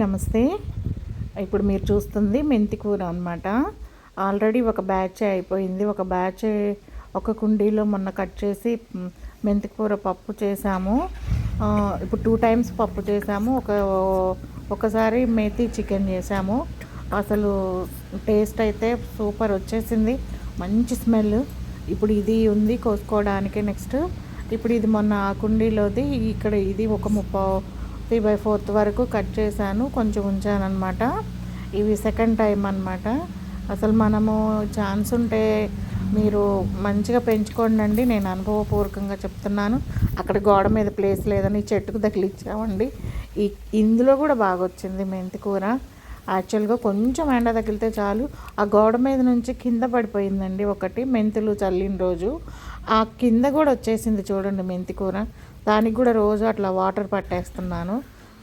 నమస్తే. ఇప్పుడు మీరు చూస్తుంది మెంతి కూర అనమాట ఆల్రెడీ ఒక బ్యాచ్ అయిపోయింది. ఒక బ్యాచ్ ఒక కుండీలో మొన్న కట్ చేసి మెంతి కూర పప్పు చేసాము. ఇప్పుడు టూ టైమ్స్ పప్పు చేసాము. ఒక ఒకసారి మేతి చికెన్ చేసాము. అసలు టేస్ట్ అయితే సూపర్ వచ్చేసింది. మంచి స్మెల్. ఇప్పుడు ఇది ఉంది కోసుకోవడానికి నెక్స్ట్. ఇప్పుడు ఇది మొన్న ఆ కుండీలోది ఇక్కడ ఇది ఒక ముప్పై త్రీ బై ఫోర్త్ వరకు కట్ చేశాను కొంచెం ఉంచాను అనమాట ఇవి సెకండ్ టైం అనమాట అసలు మనము ఛాన్స్ ఉంటే మీరు మంచిగా పెంచుకోండి నేను అనుభవపూర్వకంగా చెప్తున్నాను. అక్కడ గోడ మీద ప్లేస్ లేదని చెట్టుకు తగిలిచ్చామండి. ఈ ఇందులో కూడా బాగా వచ్చింది మెంతి కూర. యాక్చువల్గా కొంచెం ఎండ తగిలితే చాలు. ఆ గోడ మీద నుంచి కింద పడిపోయిందండి ఒకటి మెంతులు చల్లిన రోజు. ఆ కింద కూడా వచ్చేసింది చూడండి మెంతి కూర. దానికి కూడా రోజు అట్లా వాటర్ పట్టేస్తున్నాను.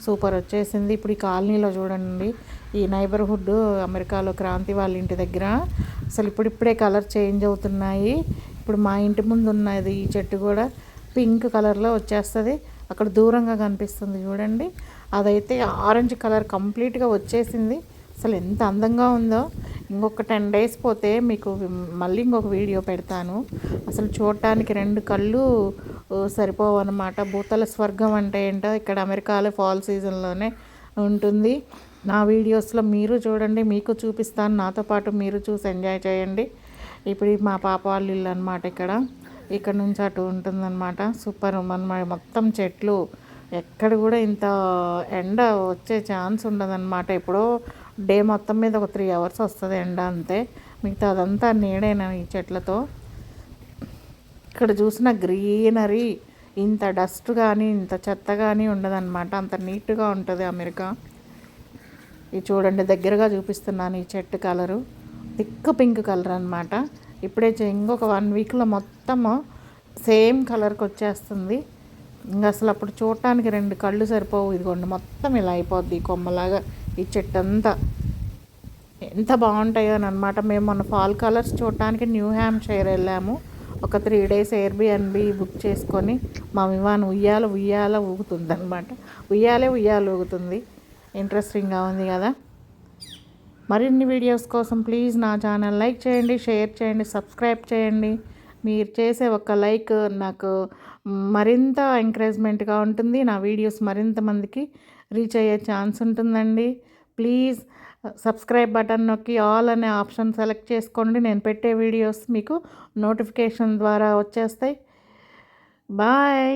సూపర్ వచ్చేసింది. ఇప్పుడు ఈ కాలనీలో చూడండి ఈ నైబర్హుడ్ అమెరికాలో క్రాంతి వాళ్ళ ఇంటి దగ్గర. అసలు ఇప్పుడిప్పుడే కలర్ చేంజ్ అవుతున్నాయి. ఇప్పుడు మా ఇంటి ముందు ఉన్నది ఈ చెట్టు కూడా పింక్ కలర్లో వచ్చేస్తుంది. అక్కడ దూరంగా కనిపిస్తుంది చూడండి. అదైతే ఆరెంజ్ కలర్ కంప్లీట్గా వచ్చేసింది. అసలు ఎంత అందంగా ఉందో. ఇంకొక టెన్ డేస్ పోతే మీకు మళ్ళీ ఇంకొక వీడియో పెడతాను. అసలు చూడటానికి రెండు కళ్ళు సరిపోవు అనమాట భూతల స్వర్గం అంటే ఏంటో ఇక్కడ అమెరికాలో ఫాల్ సీజన్లోనే ఉంటుంది. నా వీడియోస్లో మీరు చూడండి మీకు చూపిస్తాను. నాతో పాటు మీరు చూసి ఎంజాయ్ చేయండి. ఇప్పుడు మా పాప వాళ్ళ ఇల్లు అనమాట ఇక్కడ. ఇక్కడ నుంచి అటు ఉంటుందన్నమాట. సూపర్ మన మొత్తం చెట్లు. ఎక్కడ కూడా ఇంత ఎండ వచ్చే ఛాన్స్ ఉండదన్నమాట. ఎప్పుడో డే మొత్తం మీద ఒక త్రీ అవర్స్ వస్తుంది ఎండ అంతే. మిగతా అదంతా నీడేనా ఈ చెట్లతో? ఇక్కడ చూసిన గ్రీనరీ ఇంత డస్ట్ కానీ ఇంత చెత్త కానీ ఉండదన్నమాట. అంత నీట్గా ఉంటుంది అమెరికా. ఇది చూడండి దగ్గరగా చూపిస్తున్నాను ఈ చెట్టు కలరు. థిక్ పింక్ కలర్ అనమాట ఇప్పుడే చే- ఇంకొక వన్ వీక్లో మొత్తము సేమ్ కలర్కి వచ్చేస్తుంది. ఇంకా అసలు అప్పుడు చూడటానికి రెండు కళ్ళు సరిపోవు. ఇదిగోండి మొత్తం ఇలా అయిపోద్ది ఈ కొమ్మలాగా ఈ చెట్టు అంతా ఎంత బాగుంటాయో అనమాట మేము మొన్న ఫాల్ కలర్స్ చూడటానికి న్యూ హ్యామ్షైర్ వెళ్ళాము. ఒక త్రీ డేస్ ఎయిర్బిఎన్బి బుక్ చేసుకొని మా విమానం ఉయ్యాల ఉయ్యాల ఊగుతుంది అనమాట ఉయ్యాలే ఉయ్యాల ఊగుతుంది. ఇంట్రెస్టింగ్గా ఉంది కదా? మరిన్ని వీడియోస్ కోసం ప్లీజ్ నా ఛానల్ లైక్ చేయండి షేర్ చేయండి సబ్స్క్రైబ్ చేయండి. మీరు చేసే ఒక లైక్ నాకు మరింత ఎంకరేజ్మెంట్గా ఉంటుంది. నా వీడియోస్ మరింత మందికి రీచ్ అయ్యే ఛాన్స్ ఉంటుందండి. ప్లీజ్ సబ్స్క్రైబ్ బటన్ నొక్కి ఆల్ అనే ఆప్షన్ సెలెక్ట్ చేసుకోండి. నేను పెట్టే వీడియోస్ మీకు నోటిఫికేషన్ ద్వారా వచ్చేస్తాయి. బాయ్.